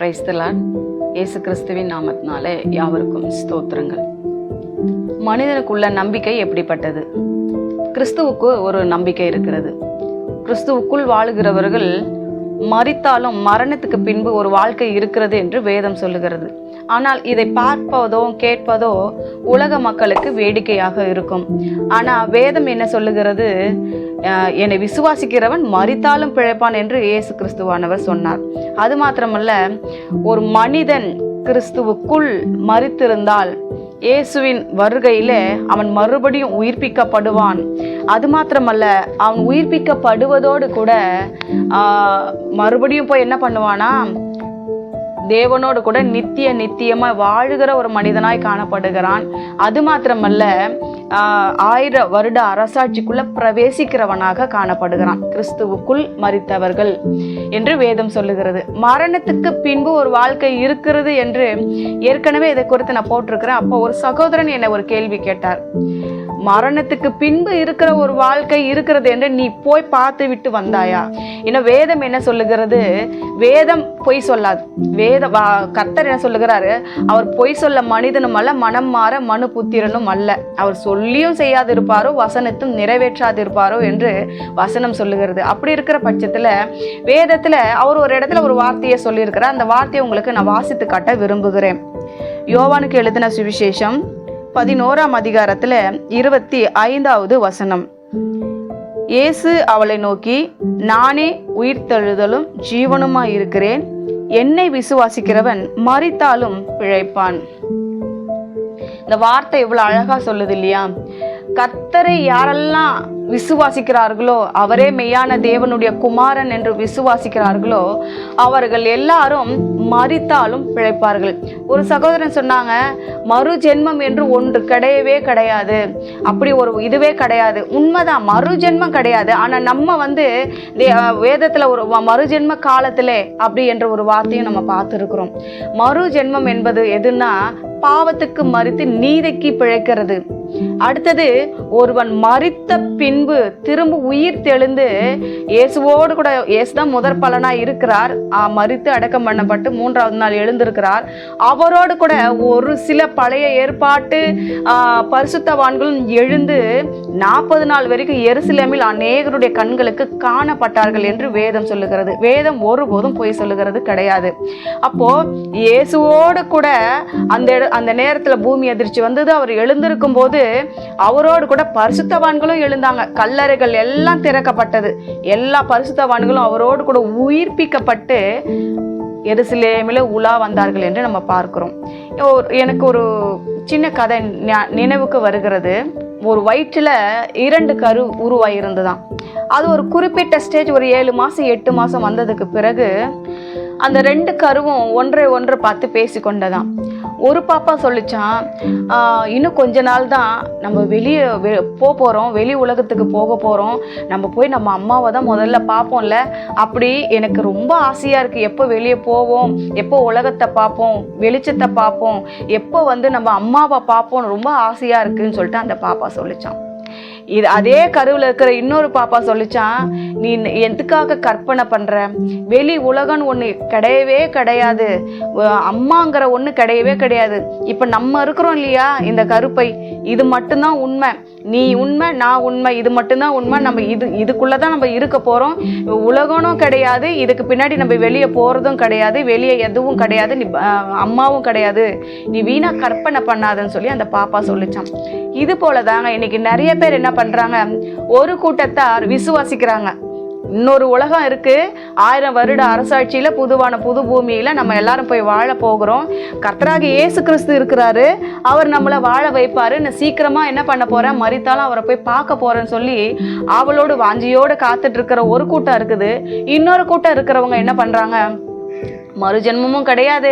பிரைஸ்தலான் இயேசு கிறிஸ்துவின் நாமத்தினாலே யாவருக்கும் ஸ்தோத்திரங்கள். மனிதனுக்குள்ள நம்பிக்கை எப்படிப்பட்டது? கிறிஸ்துவுக்கு ஒரு நம்பிக்கை இருக்கிறது. கிறிஸ்துவுக்குள் வாழுகிறவர்கள் மறித்தாலும் மரணத்துக்கு பின்பு ஒரு வாழ்க்கை இருக்கிறது என்று வேதம் சொல்லுகிறது. ஆனால் இதை பார்ப்பதோ கேட்பதோ உலக மக்களுக்கு வேடிக்கையாக இருக்கும். ஆனால் வேதம் என்ன சொல்லுகிறது? என்னை விசுவாசிக்கிறவன் மறித்தாலும் பிழைப்பான் என்று இயேசு கிறிஸ்துவானவர் சொன்னார். அது மாத்திரமல்ல ஒரு மனிதன் கிறிஸ்துவுக்குள் மரித்திருந்தால் இயேசுவின் வருகையில் அவன் மறுபடியும் உயிர்ப்பிக்கப்படுவான். அது மாத்திரமல்ல அவன் உயிர்ப்பிக்கப்படுவதோடு கூட மறுபடியும் போய் என்ன பண்ணுவானா? தேவனோடு கூட நித்திய நித்தியமாக வாழுகிற ஒரு மனிதனாய் காணப்படுகிறான். அது மாத்திரமல்ல ஆயிரம் வருட அரசாட்சிக்குள்ள பிரவேசிக்கிறவனாக காணப்படுகிறான். கிறிஸ்துவுக்குள் மறித்தவர்கள் என்று வேதம் சொல்லுகிறது. மரணத்துக்கு பின்பு ஒரு வாழ்க்கை இருக்கிறது என்று ஏற்கனவே இதை குறித்து நான் போட்டிருக்கிறேன். அப்போ ஒரு சகோதரன் என்னை ஒரு கேள்வி கேட்டார். மரணத்துக்கு பின்பு இருக்கிற ஒரு வாழ்க்கை இருக்கிறது என்று நீ போய் பார்த்து விட்டு வந்தாயா? இன்னும் வேதம் என்ன சொல்லுகிறது? வேதம் பொய் சொல்லாது. வேத வா- கர்த்தர் என்ன சொல்லுகிறாரு? அவர் பொய் சொல்ல மனிதனும் அல்ல மனம் மாற மனு புத்திரனும் அல்ல. அவர் சொல்லியும் செய்யாதிருப்பாரோ வசனத்தும் நிறைவேற்றாதிருப்பாரோ என்று வசனம் சொல்லுகிறது. அப்படி இருக்கிற பட்சத்தில் வேதத்தில் அவர் ஒரு இடத்துல ஒரு வார்த்தையை சொல்லியிருக்கிறார். அந்த வார்த்தையை உங்களுக்கு நான் வாசித்து காட்ட விரும்புகிறேன். யோவானுக்கு எழுதின சுவிசேஷம் பதினோராம் அதிகாரத்துல இருபத்தி ஐந்தாவது வசனம். இயேசு அவளை நோக்கி நானே உயிர்த்தெழுதலும் ஜீவனுமாய் இருக்கிறேன். என்னை விசுவாசிக்கிறவன் மறித்தாலும் பிழைப்பான். இந்த வார்த்தை இவ்வளவு அழகா சொல்லுது இல்லையா? கர்த்தரை யாரெல்லாம் விசுவாசிக்கிறார்களோ அவரே மெய்யான தேவனுடைய குமாரன் என்று விசுவாசிக்கிறார்களோ அவர்கள் எல்லாரும் மறித்தாலும் பிழைப்பார்கள். ஒரு சகோதரன் சொன்னாங்க மறு ஜென்மம் என்று ஒன்று கிடையவே கிடையாது. அப்படி ஒரு இதுவே கிடையாது. உண்மைதான் மறு ஜென்மம் கிடையாது. ஆனால் நம்ம வந்து வேதத்தில் ஒரு மறு ஜென்ம காலத்திலே அப்படி என்ற ஒரு வார்த்தையும் நம்ம பார்த்துருக்குறோம். மறு ஜென்மம் என்பது எதுன்னா பாவத்துக்கு மறித்து நீதிக்கு பிழைக்கிறது. அடுத்தது ஒருவன் மரித்த பின்பு திரும்ப உயிர் தெழுந்து இயேசுவோடு கூட இயேசுதான் முதற் பலனா இருக்கிறார். மறித்து மரித்து அடக்கம் பண்ணப்பட்டு மூன்றாவது நாள் எழுந்திருக்கிறார். அவரோடு கூட ஒரு சில பழைய ஏற்பாட்டு பரிசுத்தவான்களும் எழுந்து நாற்பது நாள் வரைக்கும் எருசலேமில் அநேகருடைய கண்களுக்கு காணப்பட்டார்கள் என்று வேதம் சொல்லுகிறது. வேதம் ஒருபோதும் பொய் சொல்லுகிறது கிடையாது. அப்போ இயேசுவோடு கூட அந்த அந்த நேரத்தில் பூமி அதிர்ச்சி வந்தது. அவர் எழுந்திருக்கும் போது அவரோடு கூட பரிசுத்தவான்களும் எழுந்தாங்க. கல்லறைகள் எல்லாம் திறக்கப்பட்டது. எல்லா பரிசுத்தவான்களும் அவரோடு கூட உயிர்ப்பிக்கப்பட்டு எருசலேமில் உலா வந்தார்கள் என்று நம்ம பார்க்கிறோம். எனக்கு ஒரு சின்ன கதை நினைவுக்கு வருகிறது. ஒரு வயிற்றில் இரண்டு கரு உருவாயிருந்துதான். அது ஒரு குறிப்பிட்ட ஸ்டேஜ் ஒரு ஏழு மாதம் எட்டு மாதம் வந்ததுக்கு பிறகு அந்த ரெண்டு கருவும் ஒன்றை ஒன்று பார்த்து பேசி கொண்டதாம் ஒரு பாப்பா சொல்லிச்சான் இன்னும் கொஞ்ச நாள் தான் நம்ம வெளியே வெ- போக போகிறோம் வெளி உலகத்துக்கு போக போகிறோம் நம்ம போய் நம்ம அம்மாவை தான் முதல்ல பார்ப்போம்ல அப்படி எனக்கு ரொம்ப ஆசையாக இருக்குது எப்போ வெளியே போவோம் எப்போ உலகத்தை பார்ப்போம் வெளிச்சத்தை பார்ப்போம் எப்போ வந்து நம்ம அம்மாவை பார்ப்போம் ரொம்ப ஆசையாக இருக்குதுன்னு சொல்லிட்டு அந்த பாப்பா சொல்லிச்சான் இது அதே கருவில் இருக்கிற இன்னொரு பாப்பா சொல்லிச்சான் நீ எதுக்காக கற்பனை பண்ணுற வெளி உலகம்னு ஒன்று கிடையவே கிடையாது. அம்மாங்கிற ஒன்று கிடையவே கிடையாது. இப்போ நம்ம இருக்கிறோம் இல்லையா இந்த கருப்பை? இது மட்டும்தான் உண்மை. நீ உண்மை நான் உண்மை. இது மட்டும்தான் உண்மை. நம்ம இது இதுக்குள்ளே தான் நம்ம இருக்க போகிறோம் உலகனும் கிடையாது. இதுக்கு பின்னாடி நம்ம வெளியே போகிறதும் கிடையாது. வெளியே எதுவும் கிடையாது. நீ அம்மாவும் கிடையாது. நீ வீணாக கற்பனை பண்ணாதன்னு சொல்லி அந்த பாப்பா சொல்லிச்சான் இது போல தாங்க இன்னைக்கு நிறைய பேர் என்ன பண்றாங்க. ஒரு கூட்டத்தார் விசுவாசிக்கிறாங்க. இன்னொரு உலகம் இருக்குது ஆயிரம் வருட அரசாட்சியில் புதுவான புது பூமியில் நம்ம எல்லாரும் போய் வாழ போகிறோம். கர்த்தராக இயேசு கிறிஸ்து இருக்கிறாரு. அவர் நம்மளை வாழ வைப்பார் நான் சீக்கிரமாக என்ன பண்ண போகிறேன் மறித்தாலும் அவரை போய் பார்க்க போகிறேன்னு சொல்லி அவளோடு வாஞ்சியோடு காத்துட்டு இருக்கிற ஒரு கூட்டம் இருக்குது. இன்னொரு கூட்டம் இருக்கிறவங்க என்ன பண்ணுறாங்க மறு மறுஜென்மமும் கிடையாது.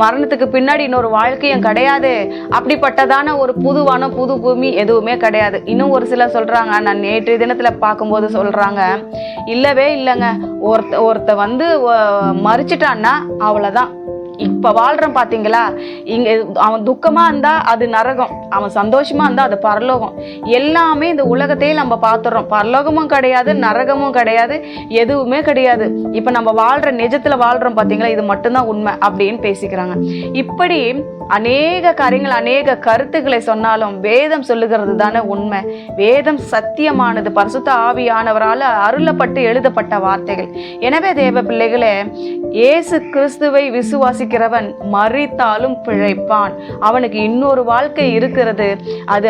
மரணத்துக்கு பின்னாடி இன்னொரு வாழ்க்கையும் கிடையாது. அப்படிப்பட்டதான ஒரு புதுவான புது பூமி எதுவுமே கிடையாது. இன்னும் ஒரு சிலர் சொல்கிறாங்க நான் நேற்று தினத்தில் பார்க்கும்போது சொல்கிறாங்க இல்லவே இல்லைங்க. ஒருத்த ஒருத்த வந்து மறிச்சிட்டான்னா அவ்வளோதான் இப்போ வாழ்கிறோம் பார்த்தீங்களா இங்கே அவன் துக்கமாக இருந்தால் அது நரகம். அவன் சந்தோஷமா இருந்தா அது பரலோகம். எல்லாமே இந்த உலகத்தையே நம்ம பார்த்துடுறோம் பரலோகமும் கிடையாது நரகமும் கிடையாது எதுவுமே கிடையாது. இப்போ நம்ம வாழ்ற நிஜத்துல வாழ்றோம் பார்த்தீங்களா இது மட்டும்தான் உண்மை அப்படின்னு பேசிக்கிறாங்க. இப்படி அநேக காரியங்கள் அநேக கருத்துக்களை சொன்னாலும் வேதம் சொல்லுகிறது தானே உண்மை. வேதம் சத்தியமானது பரிசுத்த ஆவியானவரால் அருளப்பட்டு எழுதப்பட்ட வார்த்தைகள். எனவே தேவ பிள்ளைகளே இயேசு கிறிஸ்துவை விசுவாசிக்கிறவன் மறித்தாலும் பிழைப்பான். அவனுக்கு இன்னொரு வாழ்க்கை இருக்கு. இருக்கிறது. அது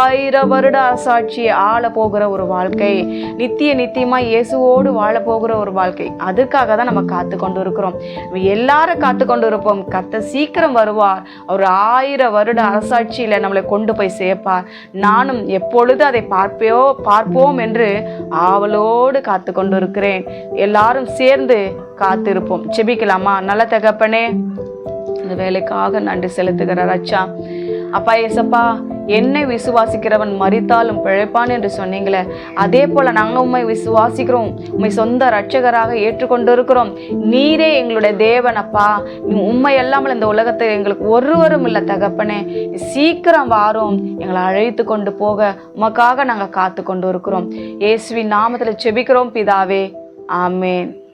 ஆயிரம் வருட அரசாட்சியை ஆள போகிற ஒரு வாழ்க்கை. நித்திய நித்தியமா இயேசுவோடு வாழ போகிற ஒரு வாழ்க்கை. அதுக்காக தான் நம்ம காத்து கொண்டு இருக்கிறோம் எல்லாரும் காத்து கொண்டு இருப்போம் கத்த சீக்கிரம் வருவார். அவர் ஆயிரம் வருட அரசாட்சியில நம்மளை கொண்டு போய் சேர்ப்பார். நானும் எப்பொழுது அதை பார்ப்போ பார்ப்போம் என்று ஆவலோடு காத்து கொண்டு இருக்கிறேன் எல்லாரும் சேர்ந்து காத்திருப்போம். செபிக்கலாமா நல்ல தகப்பனே இந்த வேலைக்காக நன்றி செலுத்துகிறார் அச்சா. அப்பா ஏசப்பா என்னை விசுவாசிக்கிறவன் மறித்தாலும் பிழைப்பான் என்று சொன்னீங்களே. அதே போல நாங்கள் உண்மை விசுவாசிக்கிறோம். உண்மை சொந்த ரட்சகராக ஏற்றுக்கொண்டு இருக்கிறோம் நீரே எங்களுடைய தேவன் அப்பா. உண்மை இல்லாமல் இந்த உலகத்தை எங்களுக்கு ஒருவரும் இல்லை தகப்பனே. சீக்கிரம் வாரோம். எங்களை அழைத்து கொண்டு போக. உமக்காக நாங்கள் காத்து கொண்டு இருக்கிறோம். இயேசுவின் நாமத்தில் செபிக்கிறோம் பிதாவே. ஆமேன்.